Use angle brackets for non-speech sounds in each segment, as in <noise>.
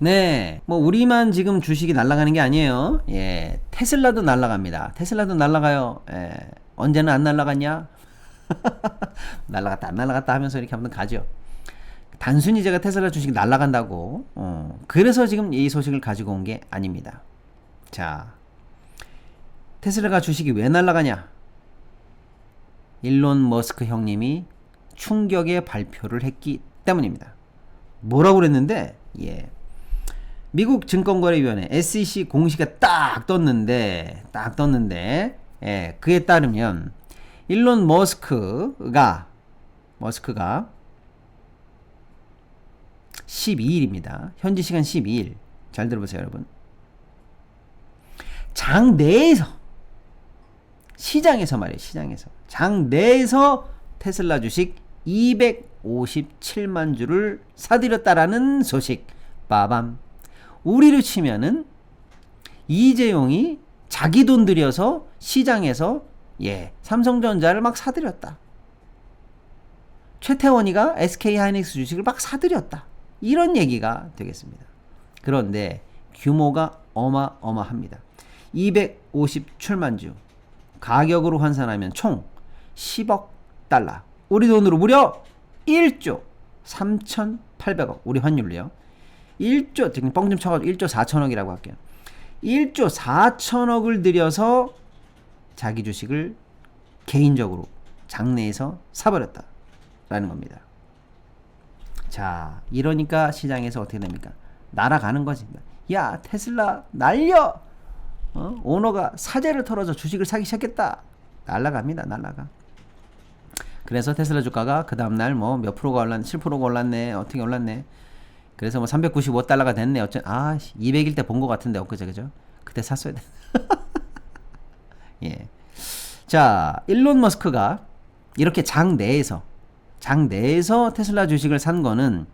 네, 뭐 우리만 지금 주식이 날아가는 게 아니에요. 예, 테슬라도 날아갑니다. 테슬라도 날아가요. 예, 언제는 안 날아갔냐? <laughs> 날아갔다 안 날아갔다 하면서 이렇게 한번 가죠. 단순히 제가 테슬라 주식이 날아간다고, 어, 그래서 지금 이 소식을 가지고 온 게 아닙니다. 자, 테슬라가 주식이 왜 날아가냐? 일론 머스크 형님이 충격의 발표를 했기 때문입니다. 뭐라고 그랬는데, 예. 미국 증권거래위원회 SEC 공시가 딱 떴는데, 딱 떴는데, 예, 그에 따르면 일론 머스크가 머스크가 12일입니다. 현지 시간 12일. 잘 들어보세요, 여러분. 장 내에서 시장에서 말이에요. 시장에서. 장 내에서 테슬라 주식 257만 주를 사들였다라는 소식. 빠밤. 우리로 치면은 이재용이 자기 돈 들여서 시장에서 예, 삼성전자를 막 사들였다. 최태원이가 SK 하이닉스 주식을 막 사들였다. 이런 얘기가 되겠습니다. 그런데 규모가 어마어마합니다. 257만 주. 가격으로 환산하면 총 10억 달러. 우리 돈으로 무려 1조 3,800억. 우리 환율로요. 1조, 지금 뻥좀 쳐가지고 1조 4천억이라고 할게요. 1조 4천억을 들여서 자기 주식을 개인적으로 장내에서 사버렸다. 라는 겁니다. 자, 이러니까 시장에서 어떻게 됩니까? 날아가는 거지. 야, 테슬라 날려! 어? 오너가 사재를 털어서 주식을 사기 시작했다. 날라갑니다. 날라가. 그래서 테슬라 주가가 그 다음날 뭐 몇 프로가 올랐네, 7%가 올랐네, 어떻게 올랐네. 그래서 뭐 395달러가 됐네. 어쩐, 아, 200일 때 본 것 같은데, 엊그제, 그죠? 그때 샀어야 돼. <laughs> 예. 자, 일론 머스크가 이렇게 장 내에서 장 내에서 테슬라 주식을 산 거는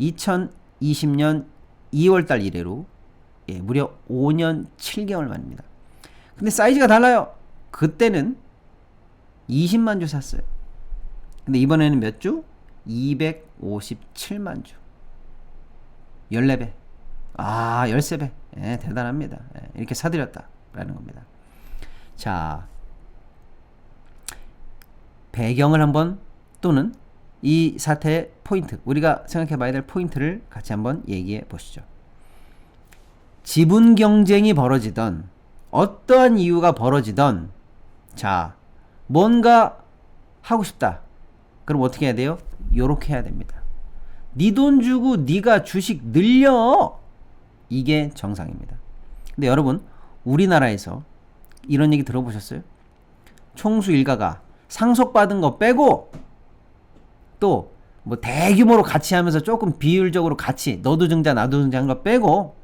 2020년 2월 달 이래로 예, 무려 5년 7개월 만입니다. 근데 사이즈가 달라요. 그때는 20만 주 샀어요. 근데 이번에는 몇 주? 257만 주. 14배. 아, 13배. 예, 대단합니다. 예, 이렇게 사들였다라는 겁니다. 자, 배경을 한번 또는 이 사태의 포인트, 우리가 생각해 봐야 될 포인트를 같이 한번 얘기해 보시죠. 지분 경쟁이 벌어지던 어떠한 이유가 벌어지던 자, 뭔가 하고 싶다. 그럼 어떻게 해야 돼요? 요렇게 해야 됩니다. 네 돈 주고 네가 주식 늘려. 이게 정상입니다. 근데 여러분, 우리나라에서 이런 얘기 들어보셨어요? 총수 일가가 상속받은 거 빼고 또 뭐 대규모로 같이 하면서 조금 비율적으로 같이 너도 증자 나도 증자 한 거 빼고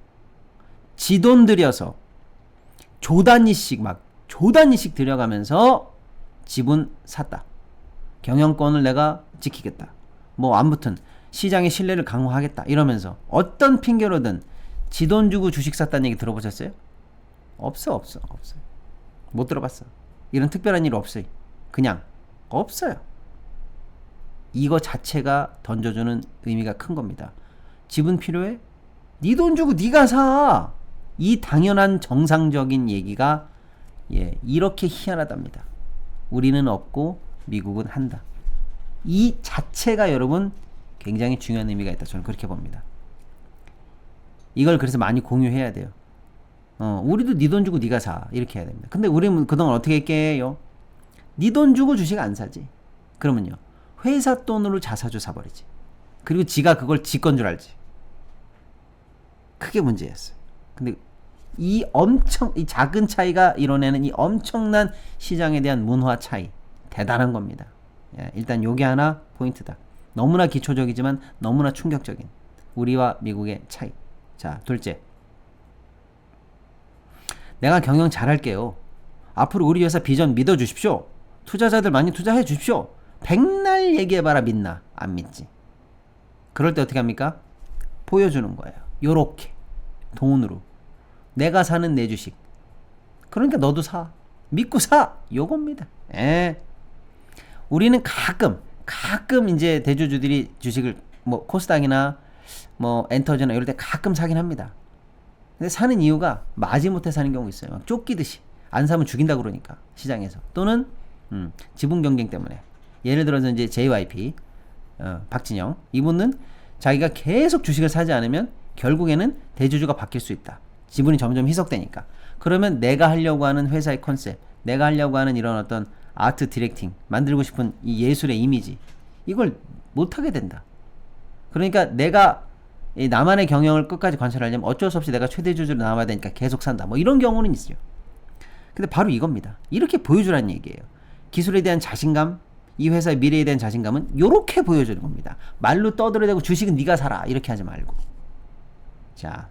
지 돈 들여서 조 단위씩 막 조 단위씩 들여가면서 지분 샀다. 경영권을 내가 지키겠다. 뭐 아무튼 시장의 신뢰를 강화하겠다. 이러면서 어떤 핑계로든 지돈 주고 주식 샀다는 얘기 들어보셨어요? 없어 없어 없어요. 못 들어봤어. 이런 특별한 일 없어요. 그냥 없어요. 이거 자체가 던져주는 의미가 큰 겁니다. 지분 필요해? 네 돈 주고 네가 사. 이 당연한 정상적인 얘기가 예, 이렇게 희한하답니다. 우리는 없고 미국은 한다. 이 자체가 여러분 굉장히 중요한 의미가 있다. 저는 그렇게 봅니다. 이걸 그래서 많이 공유해야 돼요. 어, 우리도 네 돈 주고 네가 사 이렇게 해야 됩니다. 근데 우리는 그동안 어떻게 깨요? 네 돈 주고 주식 안 사지. 그러면요 회사 돈으로 자사주 사버리지. 그리고 지가 그걸 지 건 줄 알지. 크게 문제였어요. 근데 이 엄청 이 작은 차이가 이뤄내는 이 엄청난 시장에 대한 문화 차이 대단한 겁니다. 예, 일단 요게 하나 포인트다. 너무나 기초적이지만 너무나 충격적인 우리와 미국의 차이. 자, 둘째. 내가 경영 잘할게요. 앞으로 우리 회사 비전 믿어주십시오. 투자자들 많이 투자해 주십시오. 백날 얘기해봐라 믿나? 안 믿지. 그럴 때 어떻게 합니까? 보여주는 거예요. 요렇게. 돈으로. 내가 사는 내 주식. 그러니까 너도 사. 믿고 사. 요겁니다. 예. 우리는 가끔, 가끔 이제 대주주들이 주식을 뭐 코스닥이나 뭐 엔터즈나 이럴 때 가끔 사긴 합니다. 근데 사는 이유가 마지못해 사는 경우 있어요. 막 쫓기듯이 안 사면 죽인다 그러니까 시장에서 또는 음, 지분 경쟁 때문에 예를 들어서 이제 JYP 어, 박진영 이분은 자기가 계속 주식을 사지 않으면 결국에는 대주주가 바뀔 수 있다. 지분이 점점 희석되니까. 그러면 내가 하려고 하는 회사의 컨셉, 내가 하려고 하는 이런 어떤 아트 디렉팅, 만들고 싶은 이 예술의 이미지, 이걸 못하게 된다. 그러니까 내가 이 나만의 경영을 끝까지 관찰하려면 어쩔 수 없이 내가 최대주주로 남아야 되니까 계속 산다. 뭐 이런 경우는 있어요. 근데 바로 이겁니다. 이렇게 보여주라는 얘기예요. 기술에 대한 자신감, 이 회사의 미래에 대한 자신감은 이렇게 보여주는 겁니다. 말로 떠들어대고 주식은 네가 사라 이렇게 하지 말고. 자,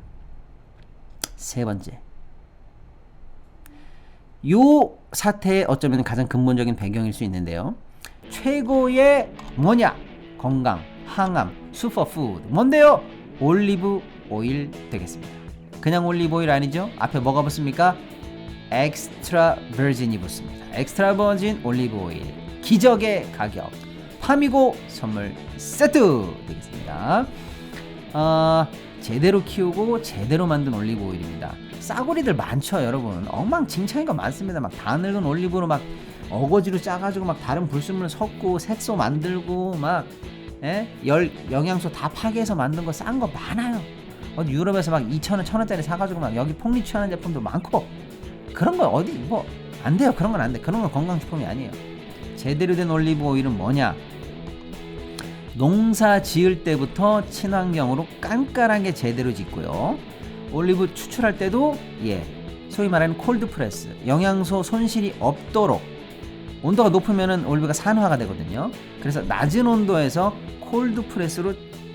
세 번째. 요 사태의 어쩌면 가장 근본적인 배경일 수 있는데요. 최고의 뭐냐? 건강, 항암, 슈퍼푸드. 뭔데요? 올리브 오일 되겠습니다. 그냥 올리브 오일 아니죠? 앞에 뭐가 붙습니까? 엑스트라 버진이 붙습니다. 엑스트라 버진 올리브 오일. 기적의 가격. 파미고 선물 세트 되겠습니다. 어, 제대로 키우고 제대로 만든 올리브 오일입니다. 싸구리들 많죠, 여러분. 엉망진창인 거 많습니다. 막 다 늙은 올리브로 막 어거지로 짜가지고 막 다른 불순물 섞고 색소 만들고 막 예? 열 영양소 다 파괴해서 만든 거 싼 거 많아요. 어디 유럽에서 막 2천 원, 1천 원짜리 사가지고 막 여기 폭리 취하는 제품도 많고 그런 거 어디 뭐 안 돼요. 그런 건 안 돼. 그런 건 건강식품이 아니에요. 제대로 된 올리브 오일은 뭐냐? 농사 지을 때부터 친환경으로 깐깐하게 제대로 짓고요. 올리브 추출할 때도 예 소위 말하는 콜드 프레스 영양소 손실이 없도록 온도가 높으면은 올리브가 산화가 되거든요. 그래서 낮은 온도에서 콜드 프레스로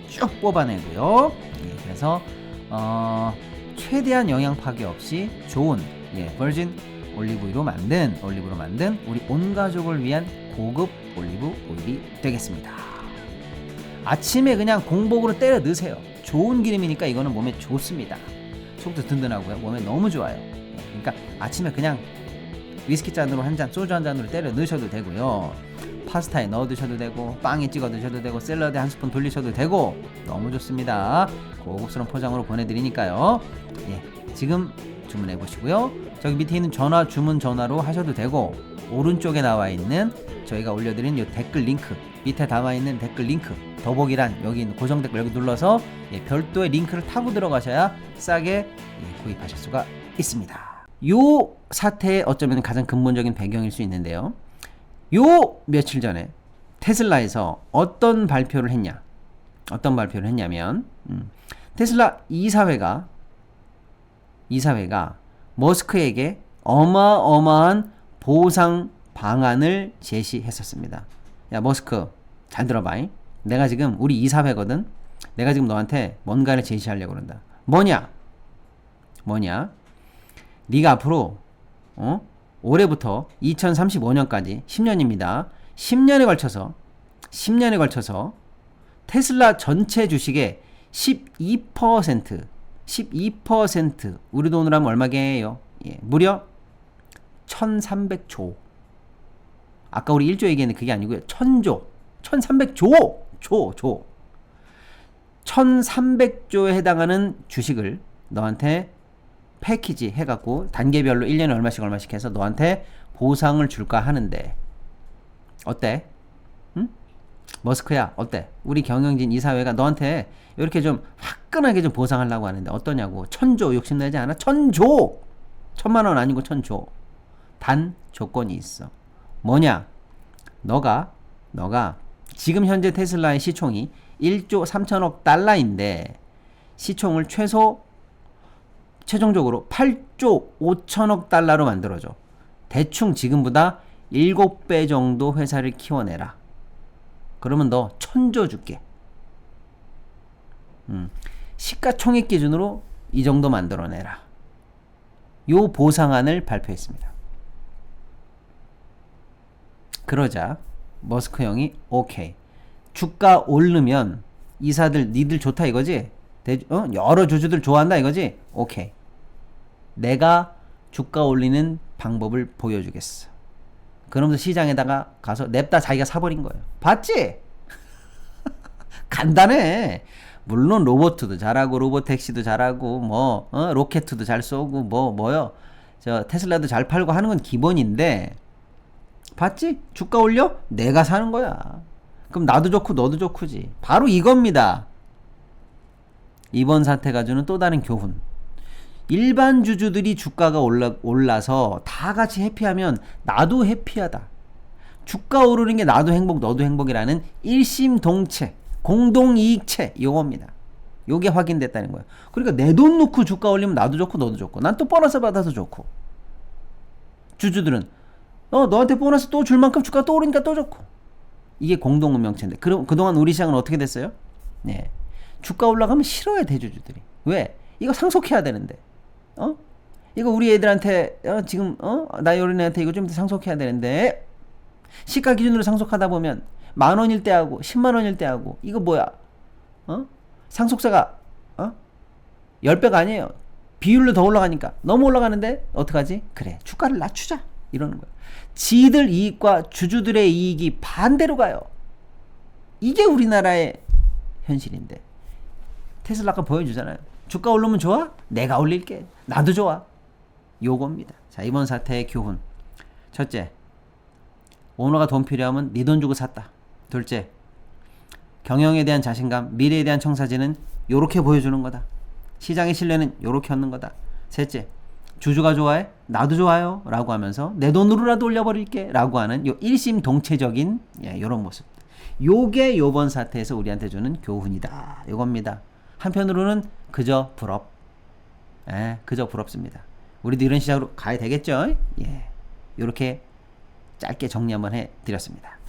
쭉 뽑아내고요. 예, 그래서 어, 최대한 영양 파괴 없이 좋은 예, 버진 올리브유로 만든 올리브로 만든 우리 온 가족을 위한 고급 올리브 오일이 되겠습니다. 아침에 그냥 공복으로 때려 넣으세요. 좋은 기름이니까 이거는 몸에 좋습니다. 속도 든든하고요. 몸에 너무 좋아요. 예, 그러니까 아침에 그냥 위스키 잔으로 한 잔, 소주 한 잔으로 때려 넣으셔도 되고요. 파스타에 넣어 드셔도 되고 빵에 찍어 드셔도 되고 샐러드에 한 스푼 돌리셔도 되고 너무 좋습니다. 고급스러운 포장으로 보내드리니까요. 예, 지금 주문해 보시고요. 저기 밑에 있는 전화 주문 전화로 하셔도 되고 오른쪽에 나와 있는 저희가 올려드린 이 댓글 링크 밑에 담아 있는 댓글 링크 더보기란 여기 있는 고정 댓글 여기 눌러서 예, 별도의 링크를 타고 들어가셔야 싸게 예, 구입하실 수가 있습니다. 요 사태의 어쩌면 가장 근본적인 배경일 수 있는데요. 요 며칠 전에 테슬라에서 어떤 발표를 했냐? 어떤 발표를 했냐면 음, 테슬라 이사회가 이사회가 머스크에게 어마어마한 보상 방안을 제시했었습니다. 야 머스크 잘 들어봐. 잉? 내가 지금 우리 이사회거든. 내가 지금 너한테 뭔가를 제시하려고 그런다. 뭐냐? 뭐냐? 네가 앞으로 어? 올해부터 2035년까지 10년입니다. 10년에 걸쳐서 10년에 걸쳐서 테슬라 전체 주식의 12% 12% 우리 돈으로 하면 얼마게요? 예, 무려 1300조. 아까 우리 1조 얘기했는데 그게 아니고요. 1000조. 1300조. 조, 조. 1300조에 해당하는 주식을 너한테 패키지 해갖고 단계별로 1년에 얼마씩 얼마씩 해서 너한테 보상을 줄까 하는데 어때? 응? 머스크야 어때? 우리 경영진 이사회가 너한테 이렇게 좀 화끈하게 좀 보상하려고 하는데 어떠냐고 천조 욕심내지 않아? 천조! 천만 원 아니고 천조 단 조건이 있어 뭐냐? 너가 너가 지금 현재 테슬라의 시총이 1조 3천억 달러인데 시총을 최소 최종적으로 8조 5천억 달러로 만들어줘. 대충 지금보다 7배 정도 회사를 키워내라. 그러면 너 천조 줄게. 음, 시가총액 기준으로 이 정도 만들어내라. 요 보상안을 발표했습니다. 그러자 머스크 형이 오케이. 주가 오르면 이사들 니들 좋다 이거지? 대, 어? 여러 주주들 좋아한다 이거지? 오케이. 내가 주가 올리는 방법을 보여주겠어. 그러면서 시장에다가 가서 냅다 자기가 사버린 거예요. 봤지? <laughs> 간단해. 물론 로봇도 잘하고 로봇 택시도 잘하고 뭐 어? 로켓도 잘 쏘고 뭐 뭐요 저 테슬라도 잘 팔고 하는 건 기본인데 봤지? 주가 올려? 내가 사는 거야. 그럼 나도 좋고 너도 좋고지. 바로 이겁니다. 이번 사태가 주는 또 다른 교훈. 일반 주주들이 주가가 올라, 올라서 다 같이 해피하면 나도 해피하다. 주가 오르는 게 나도 행복 너도 행복이라는 일심동체 공동이익체 요겁니다. 요게 확인됐다는 거예요. 그러니까 내돈 넣고 주가 올리면 나도 좋고 너도 좋고. 난 또 보너스 받아서 좋고. 주주들은 어 너한테 보너스 또 줄 만큼 주가 또 오르니까 또 좋고 이게 공동 운명체인데 그럼 그동안 우리 시장은 어떻게 됐어요? 네 주가 올라가면 싫어해 대주주들이 왜? 이거 상속해야 되는데 어? 이거 우리 애들한테 어, 지금 어? 나이 어린 애한테 이거 좀 상속해야 되는데 시가 기준으로 상속하다 보면 만 원일 때 하고 10만 원일 때 하고 이거 뭐야? 어? 상속세가 어? 10배가 아니에요. 비율로 더 올라가니까 너무 올라가는데 어떡하지? 그래. 주가를 낮추자. 이러는 거야. 지들 이익과 주주들의 이익이 반대로 가요. 이게 우리나라의 현실인데. 테슬라 아까 보여주잖아요. 주가 오르면 좋아? 내가 올릴게. 나도 좋아. 요겁니다. 자, 이번 사태의 교훈. 첫째, 오너가 돈 필요하면 네 돈 주고 샀다. 둘째, 경영에 대한 자신감, 미래에 대한 청사진은 요렇게 보여주는 거다. 시장의 신뢰는 요렇게 얻는 거다. 셋째, 주주가 좋아해? 나도 좋아요. 라고 하면서 내 돈으로라도 올려버릴게. 라고 하는 요 일심동체적인 예, 요런 모습. 요게 요번 사태에서 우리한테 주는 교훈이다. 요겁니다. 한편으로는 그저 부럽. 예, 그저 부럽습니다. 우리도 이런 시장으로 가야 되겠죠? 예. 요렇게 짧게 정리 한번 해 드렸습니다.